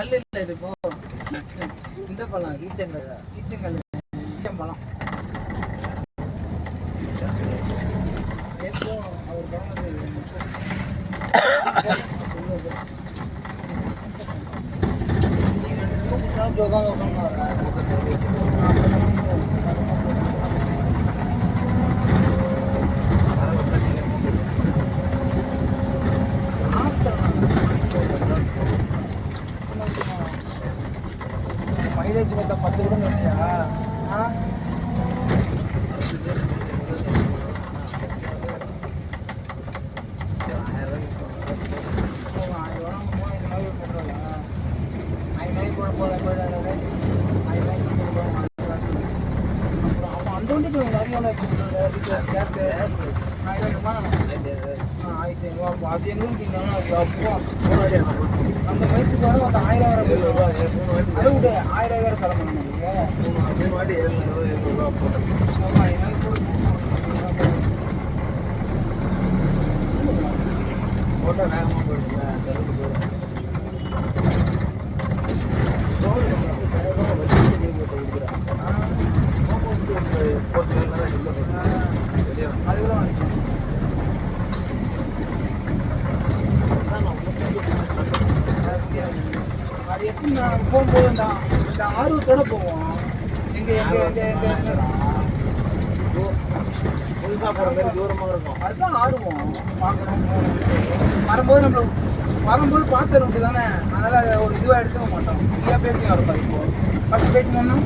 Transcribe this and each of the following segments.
கல் இல்லை இது இப்போ இந்த பழம் ஈச்சங்கல் ஈச்சங்கல். அப்போ அது எங்கே ಆಯ್ತು அது அப்போ அந்த வயசுக்கு வர அந்த ஆயிரம் ஆயிரம் அதை விட ஆயிரம் ஆயிரம் கிளம்பணும் நீங்கள் ஆமா, எனக்கு கூட அது கூட வாங்கிக்கோ. அது எப்படி நான் போகும்போது இந்த இந்த ஆர்வத்தோட போவோம் எங்க எங்க எங்க எங்க எங்க புதுசா போற மாதிரி தூரமா இருக்கும் அதுதான் ஆர்வம் பார்க்கணும் வரும்போது நம்ம வரும்போது பார்த்துட வேண்டியது தானே அதனால் அதை ஒரு இதுவாக எடுத்துக்க மாட்டோம் ஃப்ரீயாக பேசி வரும் இப்போ ஃபஸ்ட் பேசணும்னா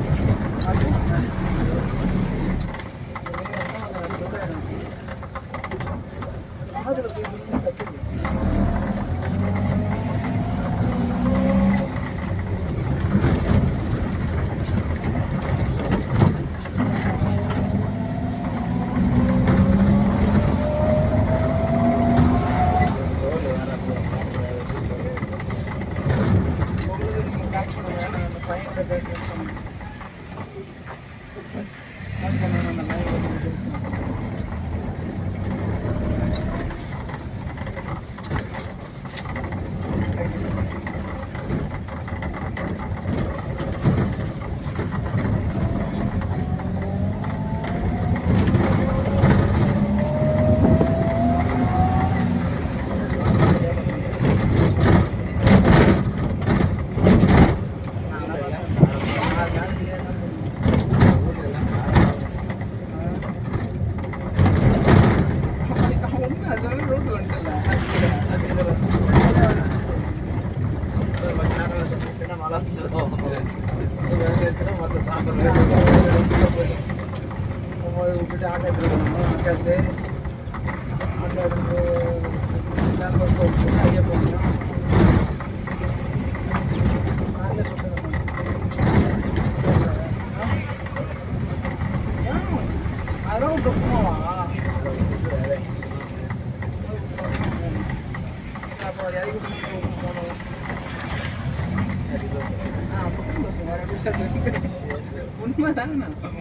உண்மைதான்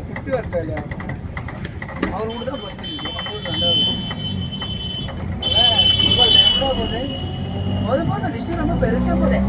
குட்டி வரட்டா அவர் கூட தான் ஃபஸ்ட்டு ரெண்டாவது போகுது. போது போதும் லிஸ்ட்டு ரொம்ப பெருசாக போகுது.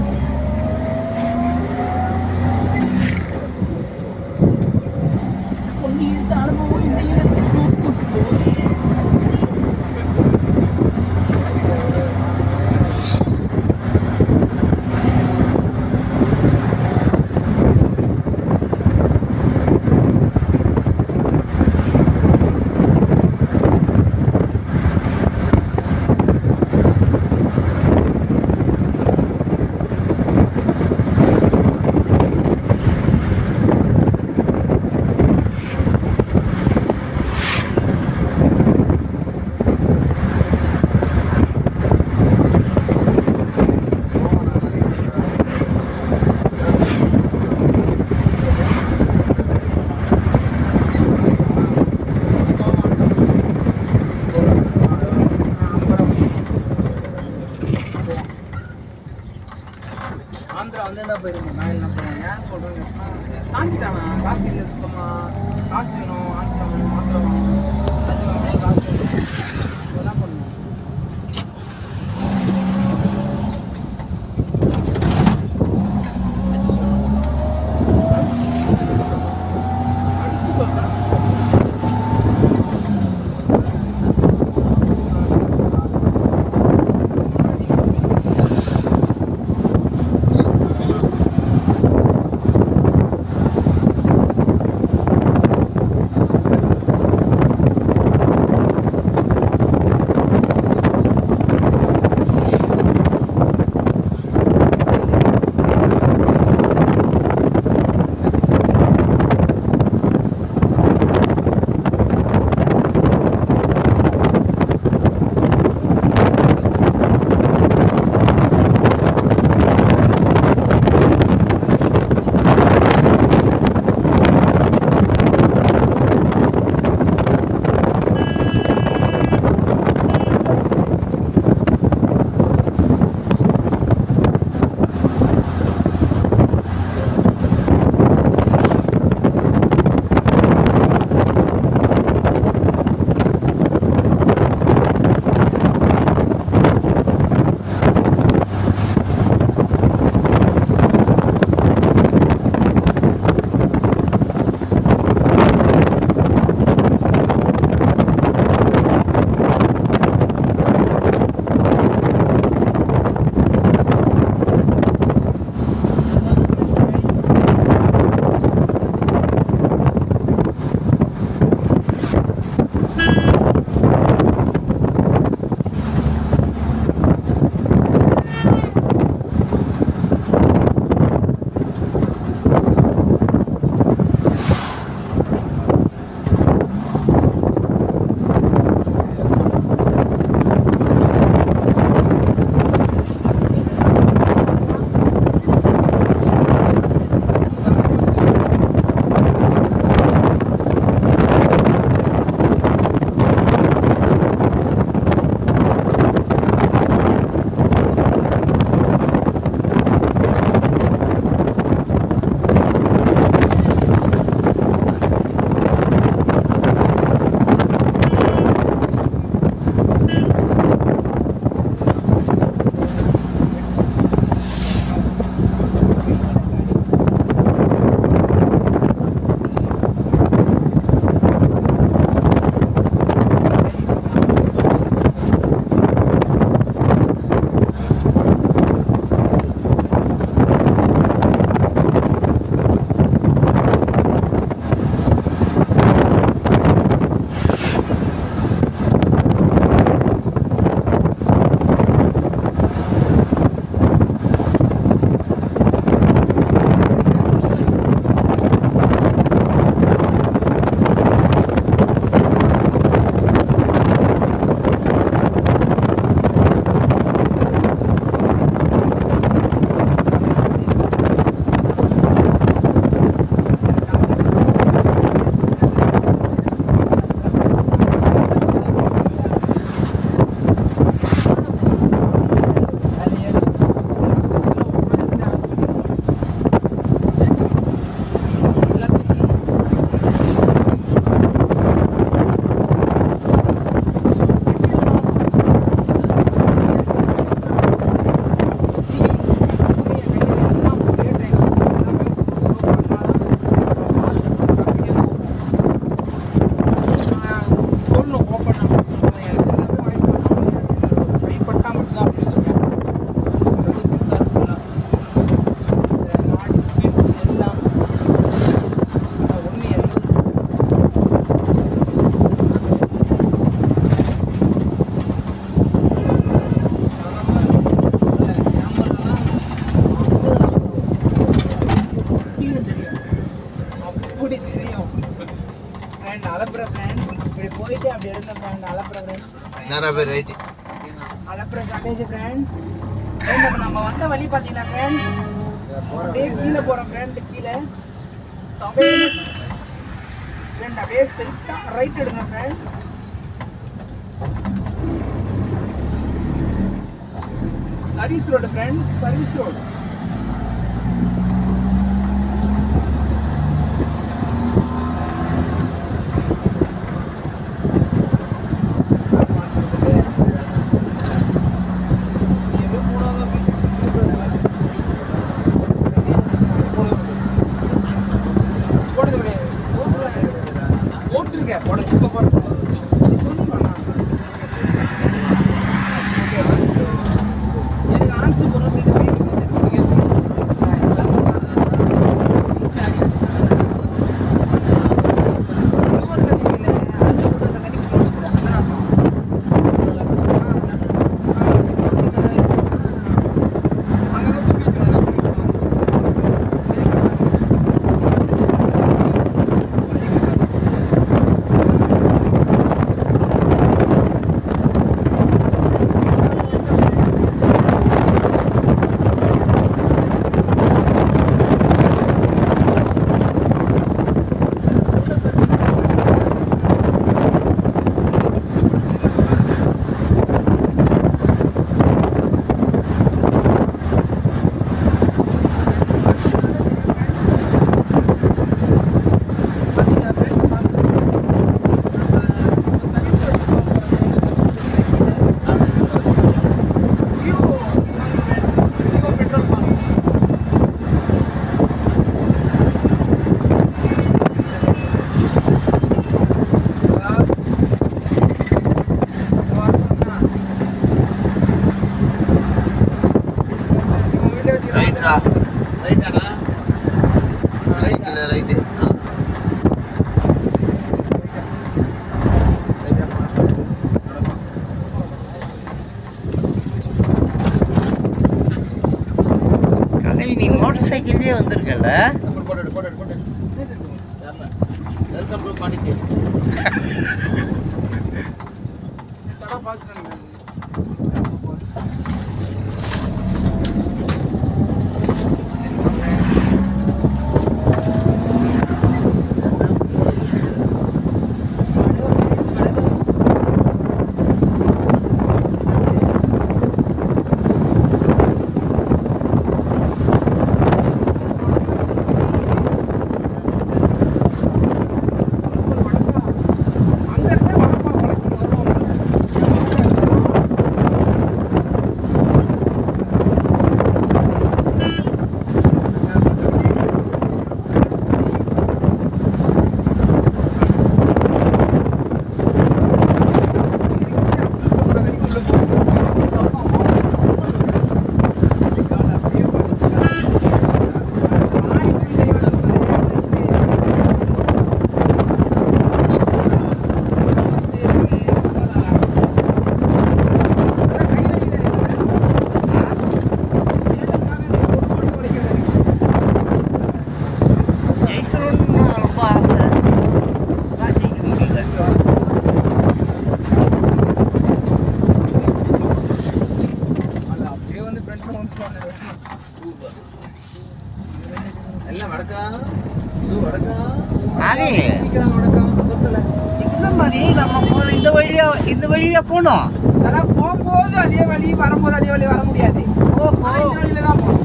சைக்கிள்லேயே வந்திருக்கல பாண்டிச்சேரி ஜெயிக்கணும்னு ரொம்ப ஆசை அதான் ஜெயிக்க முடியல அப்படியே வந்து ஃப்ரெண்ட்ல வந்து எல்லாம் வடக்கம் சூ வடக்கம் சொல்லல இந்த மாதிரி நம்ம போன இந்த வழியா இந்த வழியா போனோம். அதெல்லாம் போகும்போது அதே வழி வரும்போது அதே வழி வர முடியாது. வழியில தான் போகணும்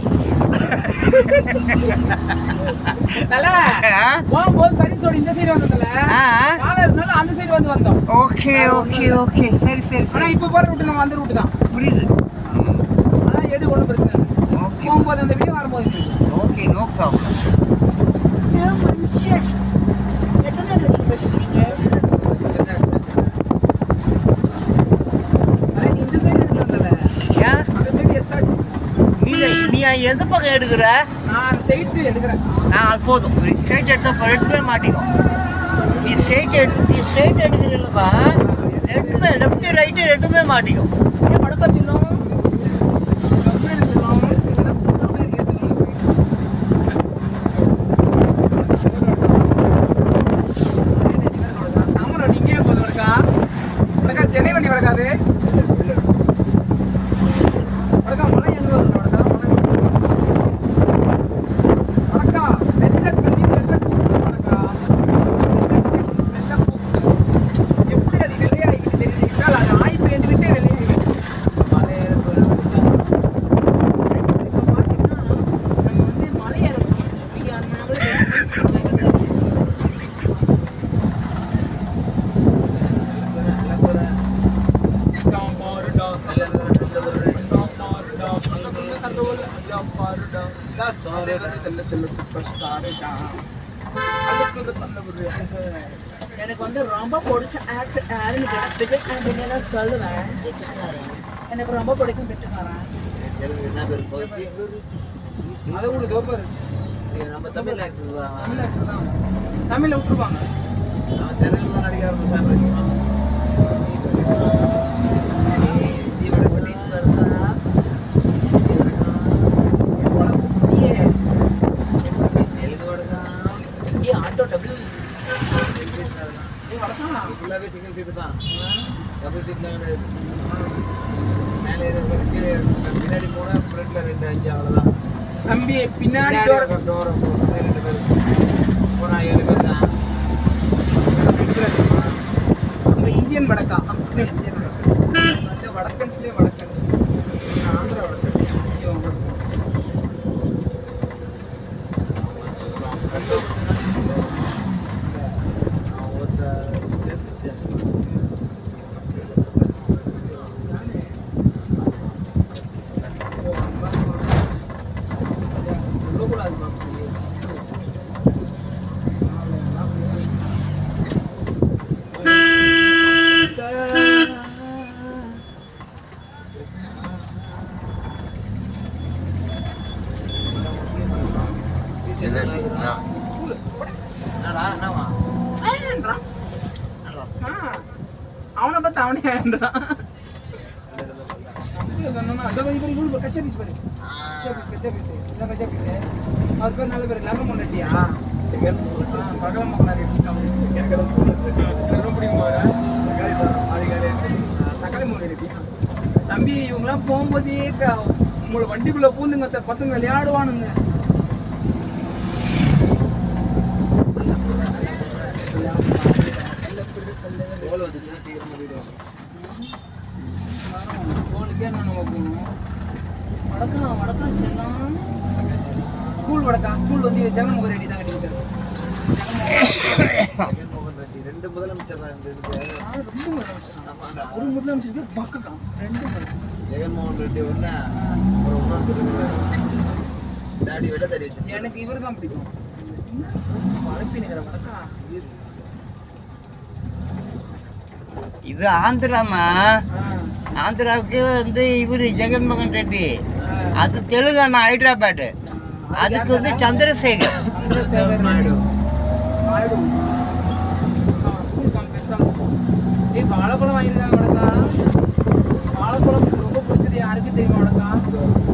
போகும்போது சர்வீஸ் ரோடு இந்த சைடு வந்ததுல. நாளா இருந்தாலும் அந்த சைடு வந்து வந்தோம். Okay okay okay. சரி சரி ஆனா சரி. இப்ப போற ரூட் நம்ம அந்த ரூட் தான். புரியுது. அதான் எடு ஒண்ணும் பிரச்சனை இல்லை. போகும்போது அந்த வழி வரும்போது. ஓகே நோ ப்ராப்ளம் நீ இந்த சைடு எடுக்கலாம் தல. ஏன் அந்த சைடு எத்தாச்சு நீ நீ எந்த பக்கம் எடுக்கிற? நான் சைடு எடுக்கிறேன். நான் அது போதும். நீ ஸ்ட்ரைட் எடுத்த ரெண்டுமே மாட்டிக்கும் நீ ஸ்ட்ரைட் எடு நீ ஸ்ட்ரைட் எடுக்கிறல்லப்பா. ரெண்டுமே லெஃப்ட் ரைட்டு ரெண்டுமே மாட்டிக்கும் ஏன் சின்னம்? வந்து ரொம்ப பிடிச்ச ஆக்ட் ஆரம்பிக்கிறேன் விஜய் ஆண்டனி தான் சொல்லுவேன். எனக்கு ரொம்ப பிடிக்கும் பிடிச்சிக்காரன் அதை உங்களுக்கு தோப்பம் நம்ம தமிழ் ஆக்டர் தான். தமிழில் விட்டுருவாங்க. நம்ம தெலுங்குலாம் நடிக்க ஆரம்பிச்சாங்க പിന്നാണി ഡോർ கடைசியில் உங்களை வண்டிக்குள்ளே பூந்துங்க பசங்க விளையாடுவானுங்க. ஃபோனுக்கே நான் நம்ம போகணும். வடக்கம் வடக்கம் செல்லாம் ஸ்கூல் வடக்கம் ஸ்கூல் வந்து ஜெகன்மோகன் ரெட்டி தான் ரெண்டு முதலமைச்சர் ரொம்ப முதலமைச்சர். ஒரு முதலமைச்சருக்கு பக்கம் ரெண்டு இது ஆந்திராமா ஆந்திராவுக்கு வந்து இவர் ஜெகன்மோகன் ரெட்டி. அது தெலுங்கானா ஹைதராபாத். அதுக்கு வந்து சந்திரசேகர். சந்திரசேகர் நாயுடு. வாழைப்பழம் வாங்கியிருக்காங்க ആർക്ക് തിരികെ കൊടുക്കാം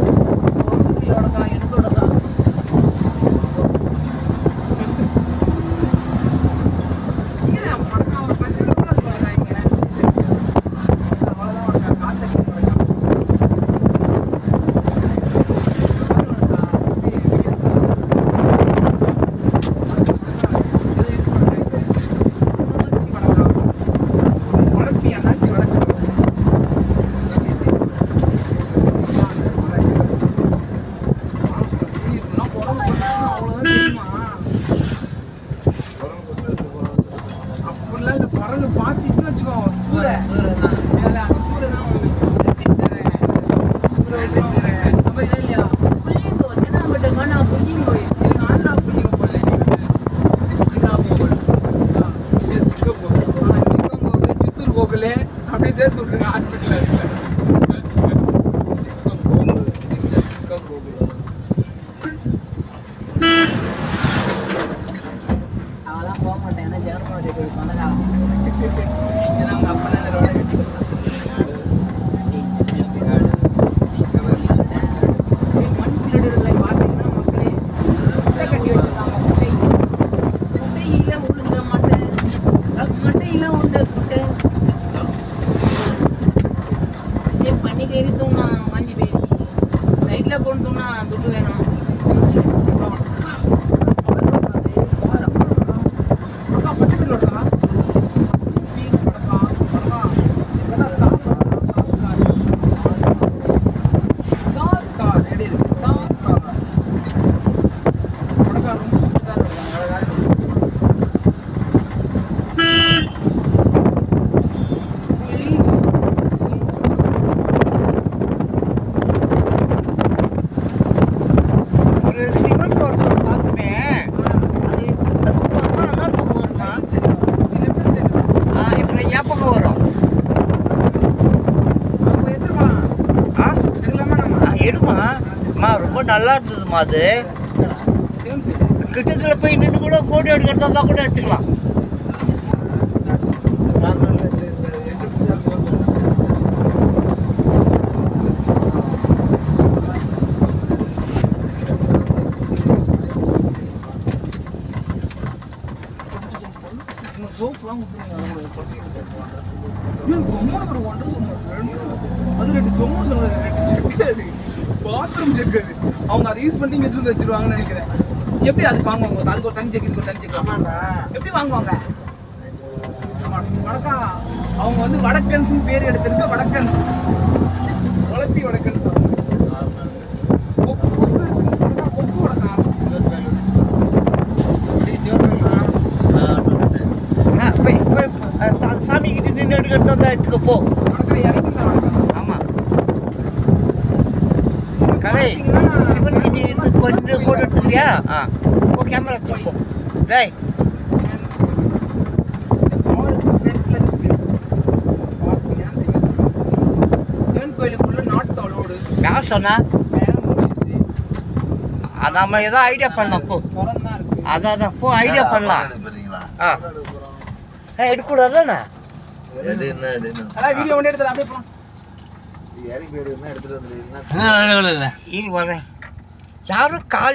நல்லா இருந்ததுமா அது. கிட்டத்தில் போய் நின்று கூட ஃபோட்டோ எடுக்கிறதா இருந்தால் கூட எடுத்துக்கலாம் கார்னர்ல இந்த இந்த எட்டு புத்தகம் சிவப்பு. சோப்புலாம் அது ரெண்டு சொம்மு சொல்றது ரெண்டு செக்கு அது பாத்ரூம் செக்கு அது அவங்க அதை யூஸ் பண்ணி இங்க எடுத்து வந்து வச்சிருவாங்கன்னு நினைக்கிறேன். எப்படி அது வாங்குவாங்க? அதுக்கு ஒரு தனி செக் இதுக்கு ஒரு தனி செக். எப்படி வாங்குவாங்க? வடக்கா அவங்க வந்து வடக்கன்ஸ் பேர் எடுத்திருக்க வடக்கன்ஸ். உழப்பி வடக்கன்ஸ் சாமி கிட்ட நின்று எடுக்கிறதா இருந்தால் எடுத்துக்க போ. வடக்கா இறக்குங்க இருந்து கொஞ்சம் ஃபோட்டோ எடுத்துக்கிறியா ஆ. ஓ கேமரா வச்சுக்கோ டேய். யார் சொன்னா? அது நம்ம ஏதோ ஐடியா பண்ணலாம் போ. அதான் அதான். போ ஐடியா பண்ணலாம். ஆ. ஏ எடுக்கூடாதானே எடு என்ன எடுன்னு அதான் வீடியோ ஒன்று எடுத்துல அப்படியே போலாம். இறங்கி வந்துடுவீங்கன்னா இரு வரேன். யாரும் கால்